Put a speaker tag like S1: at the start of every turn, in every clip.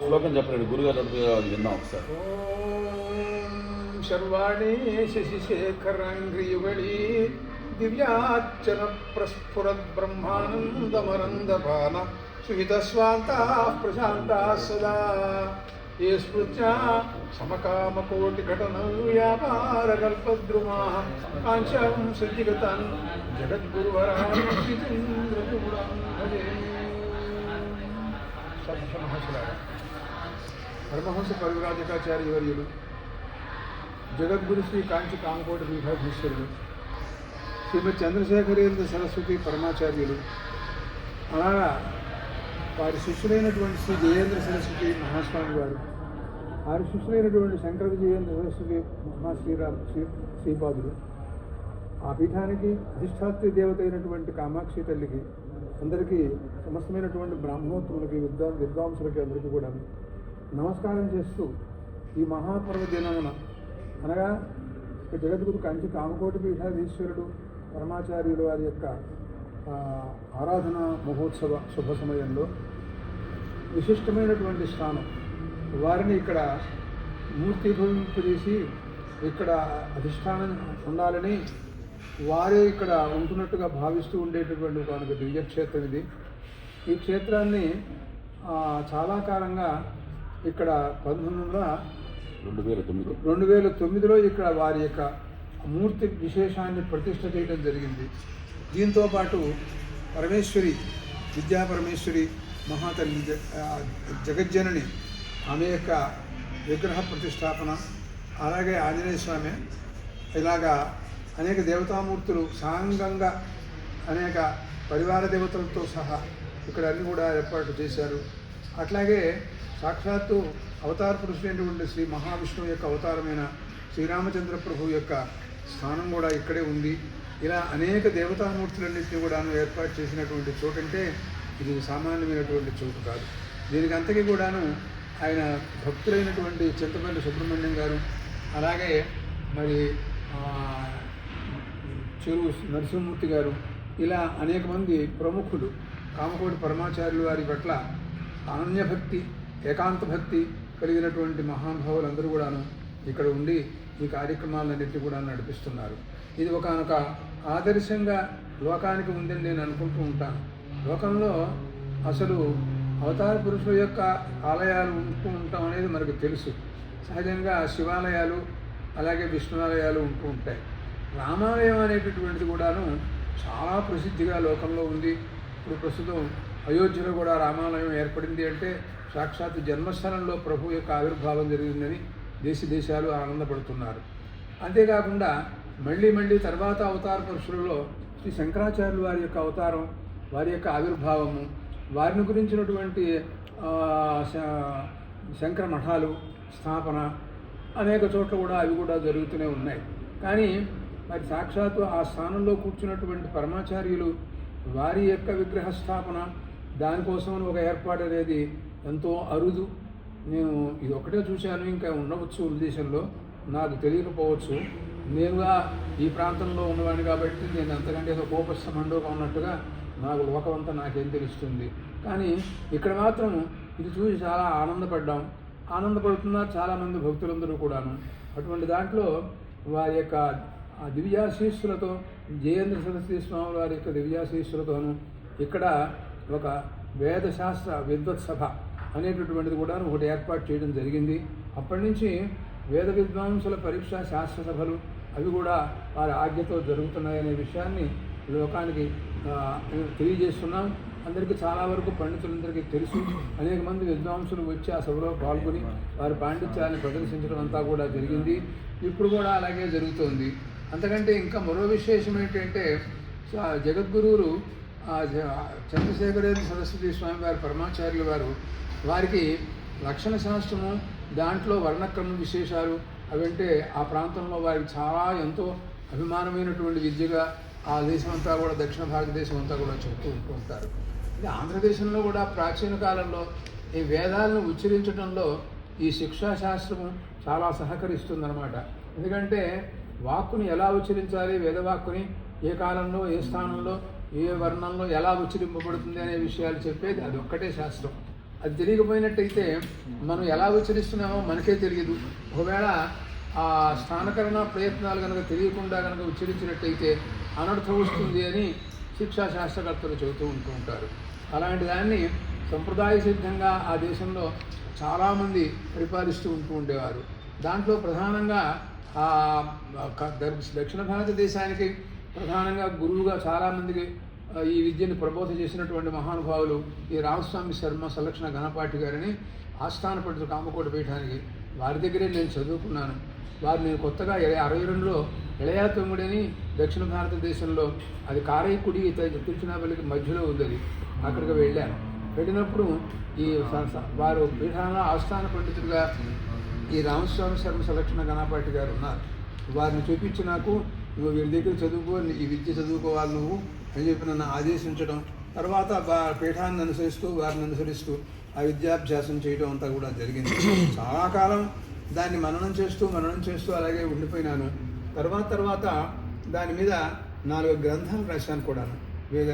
S1: శ్లోకం చెప్పండి గురుగారు అడుగుగా విన్నాం ఒకసారి.
S2: శర్వాణి శశిశేఖరాంగ్రియుగళి దివ్యార్చన ప్రస్ఫురద్ బ్రహ్మానందమరందపాన సుహితస్వాంతా ప్రశాంతా సదా. ఏ స్మృత్యా సమకామకోటి ఘటన వ్యాపార కల్పద్రుమా కాంక్షాం సజ్జిగతాన్ జగద్గురువరాజేంద్రచూడాం భజే మహాశిలాయ పరమహంస పరివ్రాజకాచార్య వర్యుడు జగద్గురు శ్రీ కాంచి కాంకోటి పీఠాధీశ్వరులు శ్రీమతి చంద్రశేఖరేంద్ర సరస్వతి పరమాచార్యులు అలాగా వారి శిష్యులైనటువంటి శ్రీ జయేంద్ర సరస్వతి మహాస్వామి గారు వారి శిష్యులైనటువంటి శంకర జయేంద్ర సరస్వతి మహాశ్రీరామ్ శ్రీ శ్రీపాదులు ఆ పీఠానికి అధిష్టాత్రి దేవత అయినటువంటి కామాక్షి తల్లికి అందరికీ సమస్తమైనటువంటి బ్రాహ్మణోత్తములకి విద్వా విద్వాంసులకి అందరికీ కూడా నమస్కారం చేస్తూ ఈ మహాపర్వ దినమున అనగా జగద్గురు కంచి కామకోటి పీఠాధీశ్వరుడు పరమాచార్యుడు వారి యొక్క ఆరాధన మహోత్సవ శుభ సమయంలో విశిష్టమైనటువంటి స్థానం. వారిని ఇక్కడ మూర్తిభవింపజేసి ఇక్కడ అధిష్టానం ఉండాలని వారే ఇక్కడ ఉంటున్నట్టుగా భావిస్తూ ఉండేటటువంటి ఒక దివ్యక్షేత్రం ఇది. ఈ క్షేత్రాన్ని చాలా కాలంగా ఇక్కడ పంతొమ్మిది వందల
S1: రెండు వేల తొమ్మిది
S2: రెండు వేల తొమ్మిదిలో ఇక్కడ వారి యొక్క మూర్తి విశేషాన్ని ప్రతిష్ఠ చేయడం జరిగింది. దీంతో పాటు పరమేశ్వరి విద్యా పరమేశ్వరి మహాతల్లి జగజ్జనని ఆమె యొక్క విగ్రహ ప్రతిష్టాపన అలాగే ఆంజనేయ స్వామి ఇలాగా అనేక దేవతామూర్తులు సాంగంగా అనేక పరివార దేవతలతో సహా ఇక్కడ అన్ని కూడా ఏర్పాటు చేశారు. అట్లాగే సాక్షాత్తు అవతార పురుషుడైనటువంటి శ్రీ మహావిష్ణువు యొక్క అవతారమైన శ్రీరామచంద్ర ప్రభు యొక్క స్థానం కూడా ఇక్కడే ఉంది. ఇలా అనేక దేవతామూర్తులన్నింటినీ కూడాను ఏర్పాటు చేసినటువంటి చోటంటే ఇది సామాన్యమైనటువంటి చోటు కాదు. దీనికి అంతకీ కూడాను ఆయన భక్తులైనటువంటి చింతపల్లి సుబ్రహ్మణ్యం గారు అలాగే మరి చెరువు నరసింహమూర్తి గారు ఇలా అనేక మంది ప్రముఖులు కామకోటి పరమాచార్యులు వారి పట్ల అనన్యభక్తి ఏకాంత భక్తి కలిగినటువంటి మహానుభావులందరూ కూడాను ఇక్కడ ఉండి ఈ కార్యక్రమాలన్నింటినీ కూడా నడిపిస్తున్నారు. ఇది ఒకనొక ఆదర్శంగా లోకానికి ఉందని నేను అనుకుంటూ ఉంటాను. లోకంలో అసలు అవతార పురుషుల యొక్క ఆలయాలు ఉంటూ ఉంటాం అనేది మనకు తెలుసు. సహజంగా శివాలయాలు అలాగే విష్ణువాలయాలు ఉంటూ ఉంటాయి. రామాలయం అనేటటువంటిది కూడాను చాలా ప్రసిద్ధిగా లోకంలో ఉంది. ఇప్పుడు ప్రస్తుతం అయోధ్యలో కూడా రామాలయం ఏర్పడింది అంటే సాక్షాత్ జన్మస్థలంలో ప్రభు యొక్క ఆవిర్భావం జరిగిందని దేశ దేశాలు ఆనందపడుతున్నారు. అంతేకాకుండా మళ్ళీ మళ్ళీ తర్వాత అవతార పురుషులలో శ్రీ శంకరాచార్యులు వారి యొక్క అవతారం వారి యొక్క ఆవిర్భావము వారిని గురించినటువంటి శ- శంకర మఠాలు స్థాపన అనేక చోట్ల కూడా అవి కూడా జరుగుతూనే ఉన్నాయి. కానీ మరి సాక్షాత్తు ఆ స్థానంలో కూర్చున్నటువంటి పరమాచార్యులు వారి యొక్క విగ్రహ స్థాపన దానికోసం ఒక ఏర్పాటు అనేది ఎంతో అరుదు. నేను ఇది ఒకటే చూశాను ఇంకా ఉండవచ్చు ఉద్దేశంలో. నాకు తెలియకపోవచ్చు. నేనుగా ఈ ప్రాంతంలో ఉన్నవాడిని కాబట్టి నేను అంతకంటే ఏదో కోపస్థమండోగా ఉన్నట్టుగా నాకు లోకమంతా నాకేం తెలుస్తుంది. కానీ ఇక్కడ మాత్రం ఇది చూసి చాలా ఆనందపడ్డాం. ఆనందపడుతున్నారు చాలామంది భక్తులందరూ కూడాను. అటువంటి దాంట్లో వారి యొక్క దివ్యాశీస్సులతో జయేంద్ర సరస్వతి స్వామి వారి యొక్క దివ్యాశీస్సులతోనూ ఇక్కడ ఒక వేదశాస్త్ర విద్వత్ సభ అనేటటువంటిది కూడా ఒకటి ఏర్పాటు చేయడం జరిగింది. అప్పటి నుంచి వేద విద్వాంసుల పరీక్ష శాస్త్ర సభలు అవి కూడా వారి ఆజ్ఞతో జరుగుతున్నాయనే విషయాన్ని లోకానికి తెలియజేస్తున్నాం. అందరికీ చాలా వరకు పండితులందరికీ తెలుసు. అనేక మంది విద్వాంసులు వచ్చి ఆ సభలో పాల్గొని వారి పాండిత్యాన్ని ప్రదర్శించడం అంతా కూడా జరిగింది. ఇప్పుడు కూడా అలాగే జరుగుతోంది. అంతకంటే ఇంకా మరో విశేషం ఏంటంటే జగద్గురువులు చంద్రశేఖరేంద్ర సరస్వతి స్వామి వారి పరమాచార్యులు వారు వారికి లక్షణ శాస్త్రము దాంట్లో వర్ణక్రమ విశేషాలు అవంటే ఆ ప్రాంతంలో వారికి చాలా ఎంతో అభిమానమైనటువంటి విద్యగా ఆ దేశం అంతా కూడా దక్షిణ భారతదేశం అంతా కూడా చెప్తూ ఉంటూ ఉంటారు. ఇది ఆంధ్రదేశంలో కూడా ప్రాచీన కాలంలో ఈ వేదాలను ఉచ్చరించడంలో ఈ శిక్షాశాస్త్రము చాలా సహకరిస్తుందన్నమాట. ఎందుకంటే వాక్కుని ఎలా ఉచ్చరించాలి వేదవాక్కుని ఏ కాలంలో ఏ స్థానంలో ఏ వర్ణంలో ఎలా ఉచ్చరింపబడుతుంది అనే విషయాలు చెప్పేది అది ఒక్కటే శాస్త్రం. అది తెలియకపోయినట్టయితే మనం ఎలా ఉచ్చరిస్తున్నామో మనకే తెలియదు. ఒకవేళ ఆ స్థానకరణ ప్రయత్నాలు కనుక తెలియకుండా కనుక ఉచ్చరించినట్టయితే అనర్థం వస్తుంది అని శిక్షా శాస్త్రకర్తలు చెబుతూ ఉంటూ ఉంటారు. అలాంటి దాన్ని సంప్రదాయ సిద్ధంగా ఆ దేశంలో చాలామంది పరిపాలిస్తూ ఉంటూ ఉండేవారు. దాంట్లో ప్రధానంగా దక్షిణ భారతదేశానికి ప్రధానంగా గురువుగా చాలామందికి ఈ విద్యను ప్రబోధ చేసినటువంటి మహానుభావులు ఈ రామస్వామి శర్మ సంలక్షణ ఘనపాటి గారిని ఆస్థాన పండిత కామకోట పీఠానికి వారి దగ్గరే నేను చదువుకున్నాను. వారు నేను కొత్తగా అరవై రెండులో ఇళయా దక్షిణ భారతదేశంలో అది కారైకుడి త- తిరుచినాపల్లికి మధ్యలో ఉంది అక్కడికి వెళ్ళాను. వెళ్ళినప్పుడు ఈ వారు పీఠాన ఆస్థాన పండితుడిగా ఈ రామస్వామి శర్మ సంలక్షణ గణపాటి గారు ఉన్నారు. వారిని చూపించి నాకు నువ్వు వీరి దగ్గర చదువుకో ఈ విద్య చదువుకోవాలి నువ్వు. అని చెప్పి నన్ను ఆదేశించడం తర్వాత పీఠాన్ని అనుసరిస్తూ వారిని అనుసరిస్తూ ఆ విద్యాభ్యాసం చేయడం అంతా కూడా జరిగింది. చాలా కాలం దాన్ని మననం చేస్తూ మననం చేస్తూ అలాగే ఉండిపోయినాను. తర్వాత తర్వాత దాని మీద నాలుగు గ్రంథాలు రాశాను కూడాను. వేద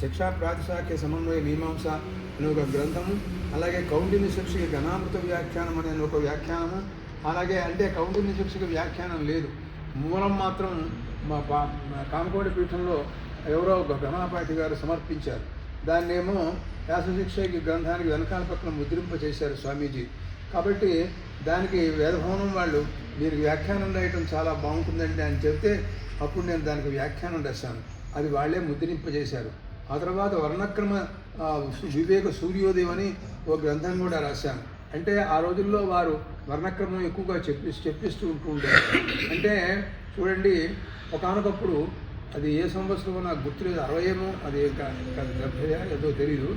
S2: శిక్షా ప్రాతిశాఖ్య సమన్వయ మీమాంస అనే ఒక గ్రంథము అలాగే కౌండిన్య శిక్షకి ఘనామృత వ్యాఖ్యానం అనే ఒక వ్యాఖ్యానము అలాగే అంటే కౌండిన్య శిక్షకి వ్యాఖ్యానం లేదు. మూలం మాత్రం మా పా మా కామకోడి పీఠంలో ఎవరో ఒక గణపాటి గారు సమర్పించారు. దాన్నేమో వ్యాసశిక్షకి గ్రంథానికి వెనకాల పక్కన ముద్రింప చేశారు స్వామీజీ. కాబట్టి దానికి వేదభవనం వాళ్ళు మీరు వ్యాఖ్యానం రాయటం చాలా బాగుంటుందండి అని చెప్తే అప్పుడు నేను దానికి వ్యాఖ్యానం రాశాను. అది వాళ్ళే ముద్రింపజేశారు ఆ తర్వాత వర్ణక్రమ వివేక సూర్యోదయం అని ఒక గ్రంథం కూడా రాశాను. అంటే ఆ రోజుల్లో వారు వర్ణక్రమం ఎక్కువగా చెప్పి చెప్పిస్తూ ఉంటూ ఉంటారు అంటే చూడండి ఒకనొకప్పుడు అది ఏ సంవత్సరమో నాకు గుర్తులేదు అరవై ఏమో అది కా- కాదు డెబ్భై ఏదో తెలియదు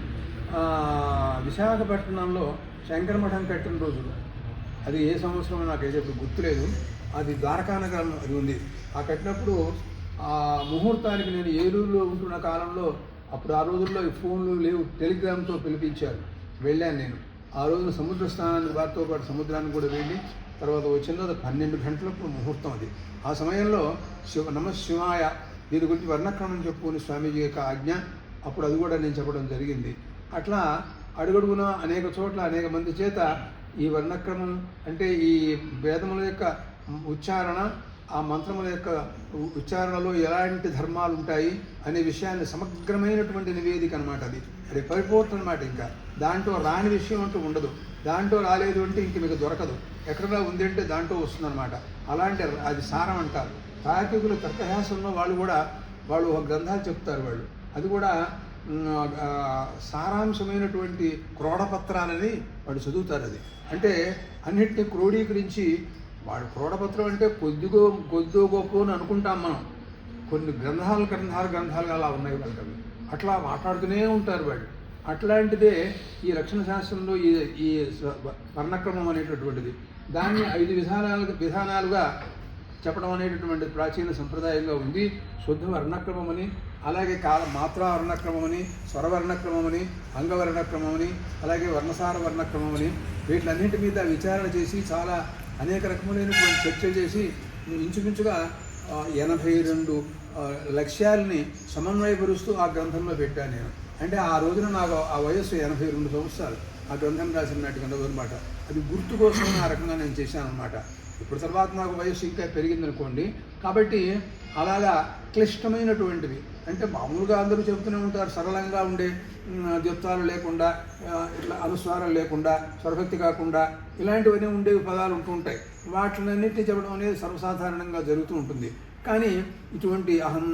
S2: విశాఖపట్నంలో శంకర మఠం కట్టిన రోజులు అది ఏ సంవత్సరం నాకైతే గుర్తు గుర్తులేదు. అది ద్వారకానగరం అది ఉంది. ఆ కట్టినప్పుడు ఆ ముహూర్తానికి నేను ఏలూరులో ఉంటున్న కాలంలో అప్పుడు ఆ రోజుల్లో ఈ ఫోన్లు లేవు టెలిగ్రామ్తో పిలిపించారు. వెళ్ళాను నేను. ఆ రోజున సముద్ర స్నానాన్ని వారితో పాటు సముద్రానికి కూడా వెళ్ళి తర్వాత వచ్చిన పన్నెండు గంటలకు ముహూర్తం అది. ఆ సమయంలో శివ నమ శివాయ దీని గురించి వర్ణక్రమం చెప్పుకుని స్వామీజీ యొక్క ఆజ్ఞ అప్పుడు అది కూడా నేను చెప్పడం జరిగింది. అట్లా అడుగడుగున అనేక చోట్ల అనేక మంది చేత ఈ వర్ణక్రమం అంటే ఈ వేదముల యొక్క ఉచ్చారణ ఆ మంత్రముల యొక్క ఉచ్చారణలో ఎలాంటి ధర్మాలు ఉంటాయి అనే విషయాన్ని సమగ్రమైనటువంటి నివేదిక అనమాట అది. అది పరిపూర్ణ అనమాట ఇంకా. దాంట్లో రాని విషయం అంటూ ఉండదు. దాంట్లో రాలేదు అంటే ఇంక మీకు దొరకదు. ఎక్కడన్నా ఉంది అంటే దాంట్లో వస్తుందన్నమాట. అలాంటి అది సారం అంటారు. తార్కికులు తర్కహాసంలో వాళ్ళు కూడా వాళ్ళు ఒక గ్రంథాలు చెప్తారు వాళ్ళు. అది కూడా సారాంశమైనటువంటి క్రోడపత్రాలని వాడు చదువుతారు అది. అంటే అన్నిటిని క్రోడీకరించి వాడు క్రోడపత్రం అంటే కొద్దిగో కొద్దో గొప్ప అని అనుకుంటాం మనం. కొన్ని గ్రంథాలు గ్రంథాలు గ్రంథాలు అలా ఉన్నాయి వాళ్ళకి అట్లా మాట్లాడుతూనే ఉంటారు వాళ్ళు. అట్లాంటిదే ఈ రక్షణ శాస్త్రంలో ఈ ఈ వర్ణక్రమం అనేటటువంటిది. దాన్ని ఐదు విధానాలుగా విధానాలుగా చెప్పడం అనేటటువంటి ప్రాచీన సంప్రదాయంగా ఉంది. శుద్ధ వర్ణక్రమమని అలాగే కాల మాత్రా వర్ణక్రమమని స్వరవర్ణక్రమమని అంగవర్ణక్రమమని అలాగే వర్ణసార వర్ణక్రమమని వీటిలన్నింటి మీద విచారణ చేసి చాలా అనేక రకములైనటువంటి చర్చలు చేసి ఇంచుమించుగా ఎనభై రెండు లక్ష్యాలని సమన్వయపరుస్తూ ఆ గ్రంథంలో పెట్టాను నేను. అంటే ఆ రోజున నాకు ఆ వయస్సు ఎనభై రెండు సంవత్సరాలు. ఆ గ్రంథం రాసినటువంటి అనమాట అది గుర్తు కోసం ఆ రకంగా నేను చేశాను అనమాట ఇప్పుడు తర్వాత నాకు వయస్సు ఇంకా పెరిగింది అనుకోండి కాబట్టి అలాగా క్లిష్టమైనటువంటివి అంటే మామూలుగా అందరూ చెబుతూనే ఉంటారు సరళంగా ఉండే ఉమ్, ద్యుత్వాలు లేకుండా ఇట్లా అనుస్వారాలు లేకుండా స్వరభక్తి కాకుండా ఇలాంటివన్నీ ఉండేవి పదాలు ఉంటూ ఉంటాయి. వాటినన్నిటిని చెప్పడం అనేది సర్వసాధారణంగా జరుగుతూ ఉంటుంది. కానీ ఇటువంటి అహం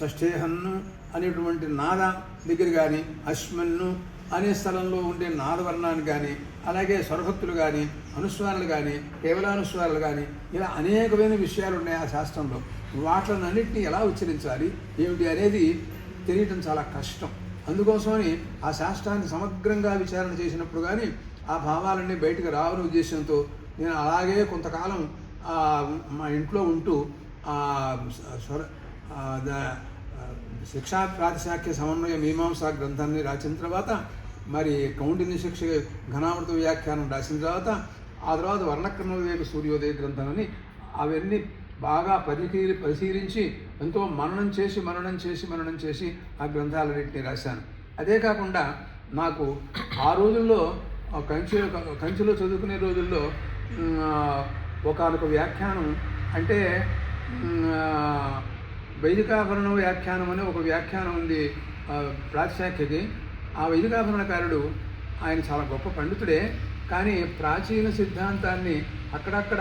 S2: షష్ఠేహన్ను అనేటువంటి నాద దగ్గర కానీ అశ్మన్ను అనే స్థలంలో ఉండే నాదవర్ణాన్ని కానీ అలాగే స్వరభక్తులు కానీ అనుస్వారాలు కానీ కేవలానుస్వారాలు కానీ ఇలా అనేకమైన విషయాలు ఉన్నాయి ఆ శాస్త్రంలో. వాటిలన్నింటినీ ఎలా ఉచ్చరించాలి? ఏమిటి అనేది తెలియటం చాలా కష్టం. అందుకోసమని ఆ శాస్త్రాన్ని సమగ్రంగా విచారణ చేసినప్పుడు కానీ ఆ భావాలన్నీ బయటకు రావని ఉద్దేశంతో నేను అలాగే కొంతకాలం మా ఇంట్లో ఉంటూ స్వర ద- శిక్షా ప్రాతిశాఖ్య సమన్వయ మీమాంసా గ్రంథాన్ని రాసిన తర్వాత మరి కౌండిన్య శిక్ష ఘనామృత వ్యాఖ్యానం రాసిన తర్వాత ఆ తర్వాత వర్ణక్రమ సూర్యోదయ గ్రంథం అని అవన్నీ బాగా పరిశీలి పరిశీలించి ఎంతో మననం చేసి మననం చేసి మననం చేసి ఆ గ్రంథాలన్నింటినీ రాశాను. అదే కాకుండా నాకు ఆ రోజుల్లో కంచె కంచి చదువుకునే రోజుల్లో ఒకనొక వ్యాఖ్యానం అంటే ఉమ్, వైదికాభరణ వ్యాఖ్యానం అనే ఒక వ్యాఖ్యానం ఉంది ఆ, ఆ వైదికాభరణకారుడు ఆయన చాలా గొప్ప పండితుడే కానీ ప్రాచీన సిద్ధాంతాన్ని అక్కడక్కడ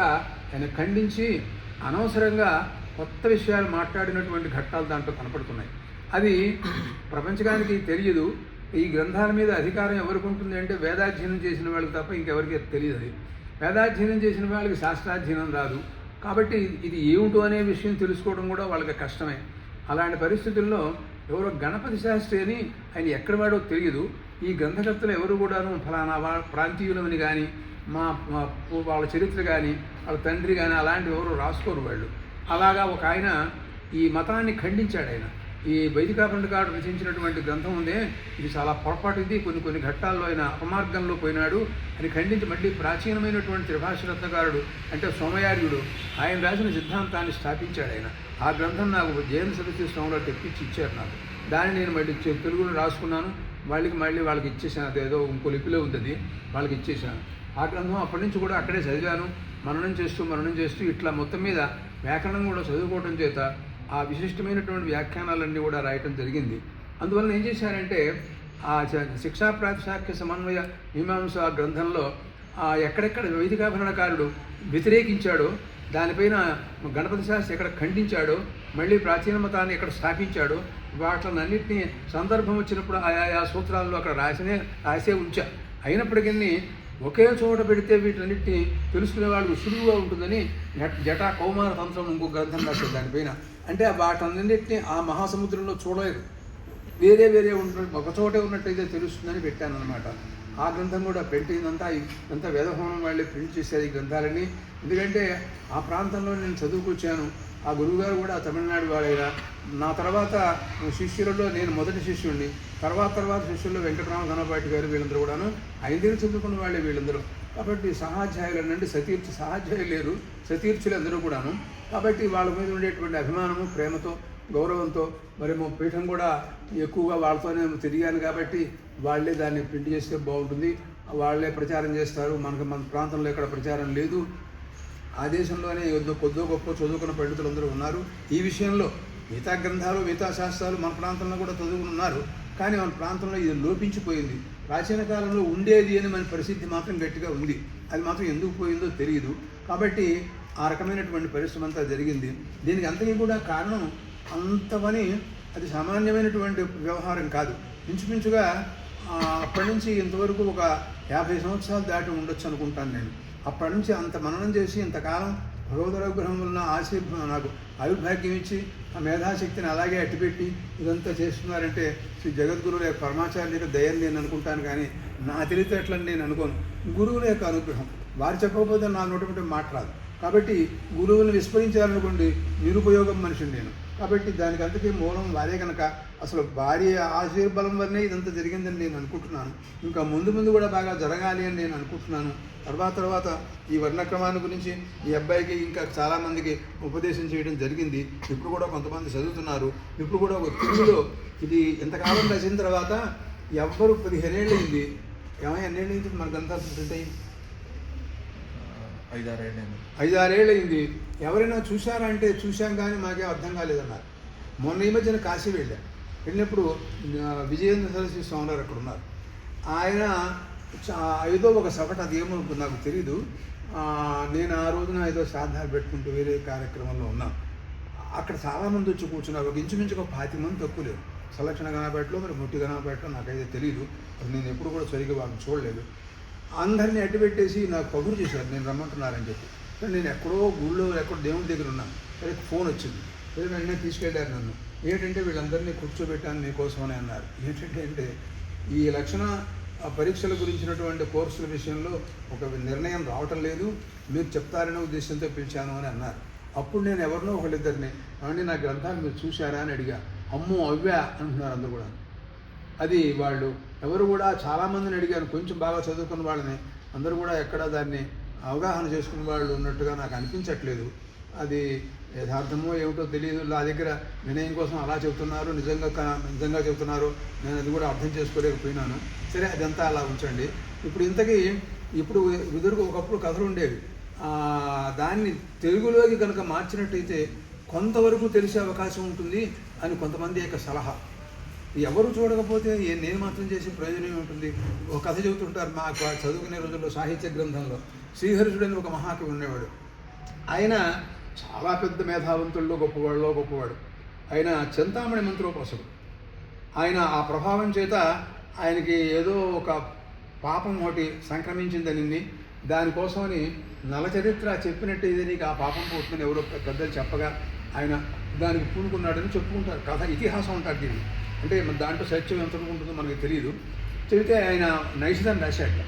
S2: ఆయన ఖండించి అనవసరంగా కొత్త విషయాలు మాట్లాడినటువంటి ఘట్టాలు దాంట్లో కనపడుతున్నాయి. అది ప్రపంచకానికి తెలియదు. ఈ గ్రంథాల మీద అధికారం ఎవరికి ఉంటుంది అంటే వేదాధ్యయనం చేసిన వాళ్ళకి తప్ప ఇంకెవరికి తెలియదు అది. వేదాధ్యయనం చేసిన వాళ్ళకి శాస్త్రాధ్యయనం రాదు. కాబట్టి ఇది ఏమిటో అనే విషయం తెలుసుకోవడం కూడా వాళ్ళకి కష్టమే. అలాంటి పరిస్థితుల్లో ఎవరో గణపతి శాస్త్రి అని ఆయన ఎక్కడ వాడో తెలియదు. ఈ గ్రంథకర్తలు ఎవరు కూడాను? ఫలానా వా ప్రాంతీయులమని కానీ మా వాళ్ళ చరిత్ర కానీ వాళ్ళ తండ్రి కానీ అలాంటివి ఎవరు రాసుకోరు వాళ్ళు. అలాగా ఒక ఆయన ఈ మతాన్ని ఖండించాడు ఆయన. ఈ వైదికాపండకాడు రచించినటువంటి గ్రంథం ఉందే ఇది చాలా పొరపాటు ఇది కొన్ని కొన్ని ఘట్టాల్లో ఆయన అపమార్గంలో పోయినాడు. అని ఖండించి మళ్ళీ ప్రాచీనమైనటువంటి త్రిభాషరత్నకారుడు అంటే సోమయార్యుడు ఆయన రాసిన సిద్ధాంతాన్ని స్థాపించాడు ఆయన. ఆ గ్రంథం నాకు జైన సరస్వతి స్వామిలో తెప్పించి ఇచ్చారు నాకు. దాన్ని నేను మళ్ళీ తెలుగులో రాసుకున్నాను. వాళ్ళకి మళ్ళీ వాళ్ళకి ఇచ్చేసాను. అది ఏదో ఇంకో లిపిలో ఉంటుంది వాళ్ళకి ఇచ్చేసాను. ఆ గ్రంథం అప్పటి నుంచి కూడా అక్కడే చదివాను. మననం చేస్తూ మననం చేస్తూ ఇట్లా మొత్తం మీద వ్యాకరణం కూడా చదువుకోవడం చేత ఆ విశిష్టమైనటువంటి వ్యాఖ్యానాలన్నీ కూడా రాయటం జరిగింది. అందువల్ల ఏం చేశారంటే ఆ చ- శిక్షా ప్రాతిశాఖ్య సమన్వయ మీమాంస గ్రంథంలో ఆ ఎక్కడెక్కడ వైదికాభరణకారుడు వ్యతిరేకించాడో దానిపైన గణపతి శాస్త్రి ఎక్కడ ఖండించాడో మళ్ళీ ప్రాచీన మతాన్ని ఎక్కడ స్థాపించాడో వాటినన్నింటినీ సందర్భం వచ్చినప్పుడు ఆయా సూత్రాల్లో అక్కడ రాసినే రాసే ఉంచా. అయినప్పటికీ ఒకే చోట పెడితే వీటన్నిటిని తెలుసుకునే వాళ్ళకు సులువుగా ఉంటుందని జట- జటా కౌమార తంత్రం ఇంకో గ్రంథం రాశారు దానిపైన. అంటే వాటన్నింటినీ ఆ మహాసముద్రంలో చూడలేదు. వేరే వేరే ఉన్నట్టు ఒక చోటే ఉన్నట్టయితే తెలుస్తుందని పెట్టాను అనమాట ఆ గ్రంథం కూడా పెట్టిందంతా అంతా వేదభవనం వాళ్ళే ప్రింట్ చేశారు ఈ గ్రంథాలని. ఎందుకంటే ఆ ప్రాంతంలో నేను చదువుకొచ్చాను. ఆ గురువుగారు కూడా తమిళనాడు వాడైనా నా తర్వాత శిష్యులలో నేను మొదటి శిష్యుడిని తర్వాత తర్వాత శిష్యుల్లో వెంకటరామ ఘనపాటి గారు వీళ్ళందరూ కూడాను. ఐదు చదువుకున్న వాళ్ళే వీళ్ళందరూ. కాబట్టి సహాధ్యాయులు అంటే సతీర్చు సహాధ్యాయులు లేరు. సతీర్థులు అందరూ కూడాను. కాబట్టి వాళ్ళ మీద ఉండేటువంటి అభిమానము ప్రేమతో గౌరవంతో మరి మా పీఠం కూడా ఎక్కువగా వాళ్ళతోనే తిరిగాను కాబట్టి వాళ్ళే దాన్ని ప్రింట్ చేస్తే బాగుంటుంది. వాళ్ళే ప్రచారం చేస్తారు. మనకు మన ప్రాంతంలో ఎక్కడ ప్రచారం లేదు. ఆ దేశంలోనే కొద్దో గొప్ప చదువుకున్న పండితులు అందరూ ఉన్నారు. ఈ విషయంలో మిగతా గ్రంథాలు మిగతా శాస్త్రాలు మన ప్రాంతంలో కూడా చదువుకుని ఉన్నారు. కానీ మన ప్రాంతంలో ఇది లోపించిపోయింది. ప్రాచీన కాలంలో ఉండేది అని మన పరిస్థితి మాత్రం గట్టిగా ఉంది. అది మాత్రం ఎందుకు పోయిందో తెలియదు కాబట్టి ఆ రకమైనటువంటి పరిశ్రమ అంతా జరిగింది. దీనికి అంతకీ కూడా కారణం అంతవని అది సామాన్యమైనటువంటి వ్యవహారం కాదు. ఇంచుమించుగా అప్పటి నుంచి ఇంతవరకు ఒక యాభై సంవత్సరాలు దాటి ఉండొచ్చు అనుకుంటాను నేను. అప్పటి నుంచి అంత మననం చేసి ఇంతకాలం భగవద్ వలన ఆశీ నాకు ఆయుర్భాగ్యం ఇచ్చి ఆ మేధాశక్తిని అలాగే అట్టిపెట్టి ఇదంతా చేస్తున్నారంటే శ్రీ జగద్గురువుల యొక్క పరమాచార్య దయని నేను అనుకుంటాను కానీ నా తెలివితేటలని నేను అనుకోను. గురువుల యొక్క అనుగ్రహం. వారు చెప్పకపోతే నా నోటి మాట్లాడు కాబట్టి గురువులను విస్మరించాలనుకోండి నిరుపయోగం మనిషిని నేను. కాబట్టి దానికి అంతకీ మూలం వారే కనుక అసలు భార్య ఆశీర్బలం వల్లనే ఇదంతా జరిగిందని నేను అనుకుంటున్నాను. ఇంకా ముందు ముందు కూడా బాగా జరగాలి అని నేను అనుకుంటున్నాను. తర్వాత తర్వాత ఈ వర్ణక్రమాన్ని గురించి ఈ అబ్బాయికి ఇంకా చాలామందికి ఉపదేశం చేయడం జరిగింది. ఇప్పుడు కూడా కొంతమంది చదువుతున్నారు. ఇప్పుడు కూడా ఒక తెలుగులో ఇది ఎంతకాలం రచిన తర్వాత ఎవ్వరు పదిహేనేళ్ళు అయింది. ఏమైనా ఎన్నేళ్ళు అయింది? మనకంతా ప్రింట్ ఐదారేళ్ళు అయింది ఎవరైనా చూశారా అంటే చూశాం కానీ మాకేం అర్థం కాలేదన్నారు. మొన్న ఈ మధ్యన కాశీ వెళ్ళాం. వెళ్ళినప్పుడు విజయేంద్ర సరస్వతి స్వామి గారు అక్కడ ఉన్నారు. ఆయన ఏదో ఒక సగటు అది ఏమో నాకు తెలీదు. నేను ఆ రోజున ఏదో శ్రాద్ధాలు పెట్టుకుంటూ వేరే కార్యక్రమంలో ఉన్నాను అక్కడ చాలామంది వచ్చి కూర్చున్నారు. ఒక ఇంచుమించు ఒక పాతి మంది తక్కువ లేదు సంలక్షణ గణపేటలో మరి ముట్టి గణపేటలో నాకైతే తెలియదు అది నేను ఎప్పుడు కూడా సరిగ్గా వాళ్ళని చూడలేదు. అందరినీ అడ్డుపెట్టేసి నాకు కబురు చేశారు. నేను రమ్మంటున్నారని చెప్పి. నేను ఎక్కడో గుళ్ళో ఎక్కడో దేవుని దగ్గర ఉన్నాను అదే ఫోన్ వచ్చింది. సరే వెంటనే తీసుకెళ్ళారు నన్ను. ఏంటంటే వీళ్ళందరినీ కూర్చోబెట్టాను మీకోసమని అన్నారు. ఏంటంటే అంటే ఈ లక్షణ ఆ పరీక్షల గురించినటువంటి కోర్సుల విషయంలో ఒక నిర్ణయం రావటం లేదు. మీరు చెప్తారనే ఉద్దేశంతో పిలిచాను అని అన్నారు. అప్పుడు నేను ఎవరినో ఒకళ్ళిద్దరిని ఏమండి నా గ్రంథాలు మీరు చూశారా? అని అడిగా. అమ్మో అవ్వా అంటున్నారు అందరు కూడా. అది వాళ్ళు ఎవరు కూడా చాలామందిని అడిగాను కొంచెం బాగా చదువుకున్న వాళ్ళని. అందరూ కూడా ఎక్కడ దాన్ని అవగాహన చేసుకున్న వాళ్ళు ఉన్నట్టుగా నాకు అనిపించట్లేదు. అది యథార్థమో ఏమిటో తెలియదు నా దగ్గర వినయం కోసం అలా చెబుతున్నారు నిజంగా నిజంగా చెబుతున్నారు. నేను అది కూడా అర్థం చేసుకోలేకపోయినాను. సరే అదంతా అలా ఉంచండి. ఇప్పుడు ఇంతకీ ఇప్పుడు విదురుకు ఒకప్పుడు కథలు ఉండేవి. దాన్ని తెలుగులోకి కనుక మార్చినట్టయితే కొంతవరకు తెలిసే అవకాశం ఉంటుంది అని కొంతమంది యొక్క సలహా. ఎవరు చూడకపోతే నేను మాత్రం చేసే ప్రయోజనం ఏముంటుంది? ఒక కథ చెబుతుంటారు మాకు చదువుకునే రోజుల్లో సాహిత్య గ్రంథంలో. శ్రీహర్షుడు అని ఒక మహాకవి ఉండేవాడు. ఆయన చాలా పెద్ద మేధావంతుల్లో గొప్పవాడులో గొప్పవాడు. ఆయన చింతామణి మంత్రోపాసుడు ఆయన ఆ ప్రభావం చేత ఆయనకి ఏదో ఒక పాపం ఒకటి సంక్రమించిందని దానికోసమని నలచరిత్ర చెప్పినట్టు ఇది నీకు ఆ పాపం పోతుందని ఎవరో పెద్దలు చెప్పగా ఆయన దానికి పూనుకున్నాడని చెప్పుకుంటారు. కథ ఇతిహాసం అంటారు దీన్ని. అంటే మన దాంట్లో సత్యం ఎంత ఉంటుందో మనకి తెలియదు చెబితే ఆయన నైషధం రాశాట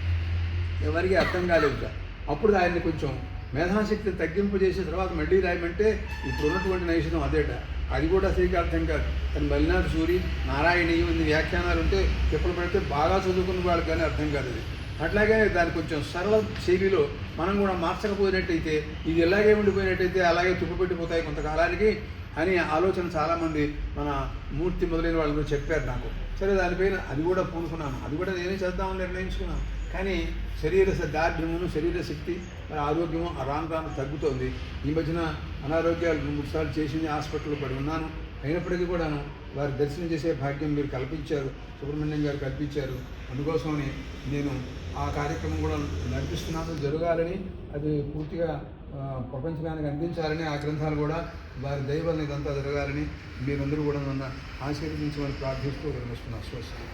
S2: ఎవరికి అర్థం కాలేదు అప్పుడు ఆయన్ని కొంచెం మేధాశక్తిని తగ్గింపు చేసిన తర్వాత మళ్ళీ రాయమంటే ఇప్పుడు ఉన్నటువంటి నైషధం అదేట. అది కూడా సరిగ్గా అర్థం కాదు. కానీ మల్లినాథ్ సూరి నారాయణీయం ఇన్ని వ్యాఖ్యానాలు ఉంటే ఎప్పుడు పడితే బాగా చదువుకున్న వాళ్ళకి కానీ అర్థం కాదు అది. అట్లాగే దాని కొంచెం సరళ శైలిలో మనం కూడా మార్చకపోయినట్టయితే ఇది ఎలాగే ఉండిపోయినట్టయితే అలాగే తుప్పుపెట్టిపోతాయి కొంతకాలానికి. అని ఆలోచన చాలామంది మన మూర్తి మొదలైన వాళ్ళు కూడా చెప్పారు నాకు. సరే దానిపైన అది కూడా పూనుకున్నాను. అది కూడా నేనే చేద్దామని నిర్ణయించుకున్నాను. కానీ శరీర దార్ఢ్యమును శరీర శక్తి మరి ఆరోగ్యము ఆ రాను రాను తగ్గుతోంది. ఈ మధ్యన అనారోగ్యాలు మూడు సార్లు చేసింది హాస్పిటల్లో పడి ఉన్నాను. అయినప్పటికీ కూడాను వారి దర్శనం చేసే భాగ్యం మీరు కల్పించారు. సుబ్రహ్మణ్యం గారు కల్పించారు. అందుకోసమని నేను ఆ కార్యక్రమం కూడా నడిపిస్తున్నాను. జరగాలని అది పూర్తిగా ప్రపంచమానికి అందించాలని ఆ గ్రంథాలు కూడా వారి దైవాన్ని ఇదంతా జరగాలని మీరందరూ కూడా నన్ను ఆశీర్వదించమని ప్రార్థిస్తూ విరమిస్తున్నాను స్వస్తి